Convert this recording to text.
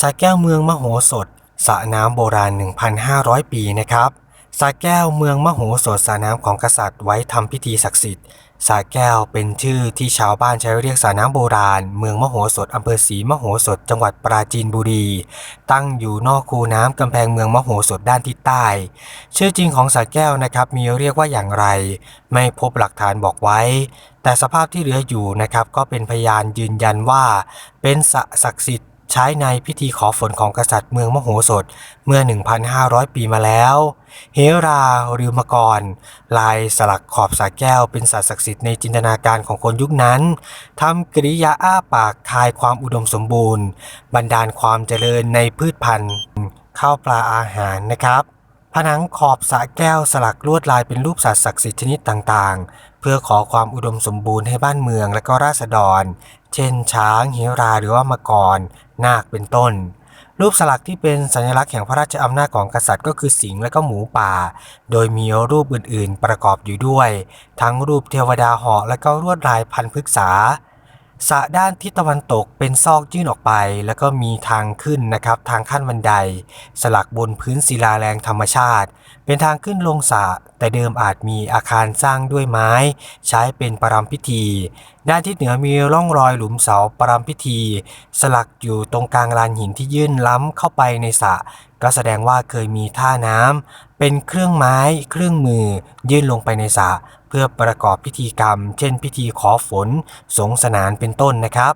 สระแก้วเมืองมโหสถสระน้ำโบราณ 1,500 ปีนะครับสระแก้วเมืองมโหสถสระน้ำของกษัตริย์ไว้ทำพิธีศักดิ์สิทธิ์สระแก้วเป็นชื่อที่ชาวบ้านใช้เรียกสระน้ำโบราณ เมืองมโหสถอำเภอศรีมโหสถ จังหวัดปราจีนบุรี ตั้งอยู่นอกคูน้ำกำแพงเมืองมโหสถด้านทิศใต้ ชื่อจริงของสระแก้วนะครับมีเรียกว่าอย่างไร ไม่พบหลักฐานบอกไว้ แต่สภาพที่เหลืออยู่นะครับก็เป็นพยานยืนยันว่า เป็นสระศักดิ์สิทธิ์ ใช้ในพิธีขอฝนของกษัตริย์เมืองมโหสถเมื่อ 1,500 ปีมาแล้ว เฮราหรือมกร ลายสลักขอบสระแก้วเป็นสัตว์ศักดิ์สิทธิ์ในจินตนาการของคนยุคนั้นทำกริยาอ้าปากทายความอุดมสมบูรณ์ บันดาลความเจริญในพืชพันธุ์ข้าวปลาอาหารนะครับผนังขอบสระแก้วสลักลวดลายเป็นรูปสัตว์ศักดิ์สิทธิ์ชนิดต่าง เพื่อขอความอุดมสมบูรณ์ให้บ้านเมืองและก็ราษฎร เช่น ช้างเฮราหรือว่ามกรนาคเป็นต้น รูปสลักที่เป็นสัญลักษณ์แห่งพระราชอำนาจของกษัตริย์ก็คือสิงห์และก็หมูป่า โดยมีรูปอื่นๆ ประกอบอยู่ด้วย ทั้งรูปเทวดาเหาะและก็ลวดลายพันพฤกษา สระด้านทิศตะวันตกเป็นซอกยื่นออกไป แล้วก็มีทางขึ้นนะครับ ทางขั้นบันได สลักบนพื้นศิลาแรงธรรมชาติ เป็นทางขึ้นลงสระแต่เดิมอาจมีอาคารสร้างด้วยไม้ ใช้เป็นประรำพิธี ด้านทิศเหนือมีร่องรอยหลุมเสาประรำพิธี สลักอยู่ตรงกลางลานหินที่ยื่นล้ำเข้าไปในสระ ก็แสดงว่าเคยมีท่าน้ำเป็นเครื่องไม้เครื่องมือยื่นลงไปในสระเพื่อประกอบพิธีกรรม เช่น พิธีขอฝน สงสนานเป็นต้นนะครับ